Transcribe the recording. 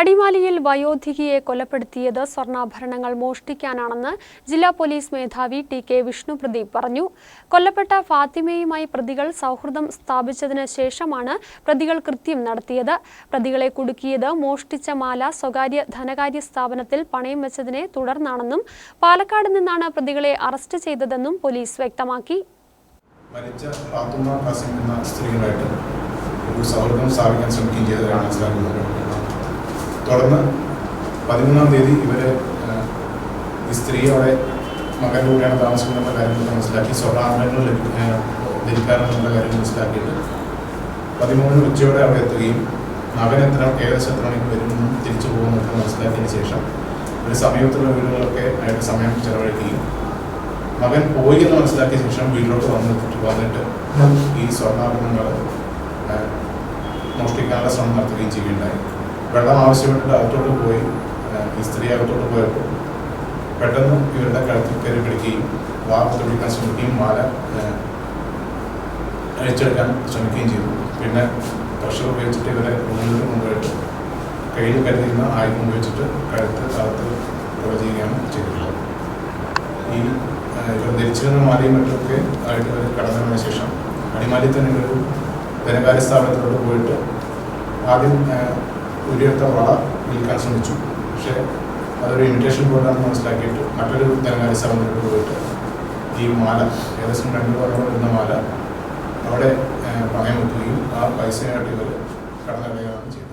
അടിമാലിയിൽ വയോധികയെ കൊലപ്പെടുത്തിയത് സ്വർണാഭരണങ്ങൾ മോഷ്ടിക്കാനാണെന്ന് ജില്ലാ പോലീസ് മേധാവി ടി കെ വിഷ്ണുപ്രദീപ് പറഞ്ഞു. കൊല്ലപ്പെട്ട ഫാത്തിമയുമായി പ്രതികൾ സൗഹൃദം സ്ഥാപിച്ചതിന് ശേഷമാണ് പ്രതികൾ കൃത്യം നടത്തിയത്. പ്രതികളെ കുടുക്കിയത് മോഷ്ടിച്ച മാല സ്വകാര്യ ധനകാര്യ സ്ഥാപനത്തിൽ പണയം വെച്ചതിനെ തുടർന്നാണെന്നും പാലക്കാട് നിന്നാണ് പ്രതികളെ അറസ്റ്റ് ചെയ്തതെന്നും പോലീസ് വ്യക്തമാക്കി. മരിച്ച ഒരു സൗഹൃദം സ്ഥാപിക്കാൻ ശ്രമിക്കുകയും ചെയ്തതാണ് മനസ്സിലാക്കുന്നത് തുടർന്ന് പതിമൂന്നാം തീയതി ഇവരെ ഈ സ്ത്രീ അവിടെ മകന്റെ കൂടെയാണ് താമസിക്കുന്ന കാര്യങ്ങൾ മനസ്സിലാക്കി. സ്വർണാഭരണങ്ങൾ ധരിക്കാറുണ്ടെന്നുള്ള കാര്യം മനസ്സിലാക്കിയിട്ട് പതിമൂന്ന് ഉച്ചയോടെ അവിടെ എത്തുകയും മകൻ എത്ര ഏകദേശം എത്ര മണിക്ക് വരുമെന്നും തിരിച്ചു പോകുന്നതൊക്കെ മനസ്സിലാക്കിയതിന് ശേഷം ഒരു സമീപത്തുള്ള വീടുകളൊക്കെ ആയിട്ട് സമയം ചെലവഴിക്കുകയും മകൻ പോയി എന്ന് മനസ്സിലാക്കിയ ശേഷം വീട്ടിലോട്ട് വന്നിട്ട് വന്നിട്ട് ഈ സ്വർണാഭരണങ്ങൾ മോഷ്ടിക്കാനുള്ള ശ്രമം നടത്തുകയും ചെയ്യുകയുണ്ടായി. വെള്ളം ആവശ്യപ്പെട്ടിട്ട് അകത്തോട്ട് പോയി ഈ സ്ത്രീ അകത്തോട്ട് പോയപ്പോൾ പെട്ടെന്ന് ഇവരുടെ കഴുത്തിൽ കയറി പിടിക്കുകയും വാർത്ത പിടിക്കാൻ ശ്രമിക്കുകയും മാല അഴിച്ചെടുക്കാൻ ശ്രമിക്കുകയും ചെയ്തു. പിന്നെ പ്രഷർ ഉപയോഗിച്ചിട്ട് ഇവരെ റൂമിൽ കൊണ്ടുപോയിട്ട് കയ്യിൽ കരുതിയിരുന്ന ആയുധം ഉപയോഗിച്ചിട്ട് കഴുത്ത് കാലത്ത് കൊല ചെയ്യുകയാണ് ചെയ്തിട്ടുള്ളത്. ഈ ഇവർ ധരിച്ചിരുന്ന മാലയും മറ്റുമൊക്കെ ആയിട്ട് ഇവർ കടന്നതിന് ശേഷം അടിമാലി തന്നെ ഒരു ധനകാര്യ സ്ഥാപനത്തിലോട്ട് പോയിട്ട് ആദ്യം ആ, ഉയർത്ത വള വിൽക്കാൻ ശ്രമിച്ചു. പക്ഷേ അതൊരു ഇമിറ്റേഷൻ ബോർഡാണെന്ന് മനസ്സിലാക്കിയിട്ട് മറ്റൊരു ധനകാര്യ സ്ഥാപനത്തിലോട്ട് പോയിട്ട് ഈ മാല ഏകദേശം രണ്ട് വർഷം വരുന്ന മാല അവിടെ പണയം വെക്കുകയും ആ പൈസയായിട്ട് ഇവർ കടന്നു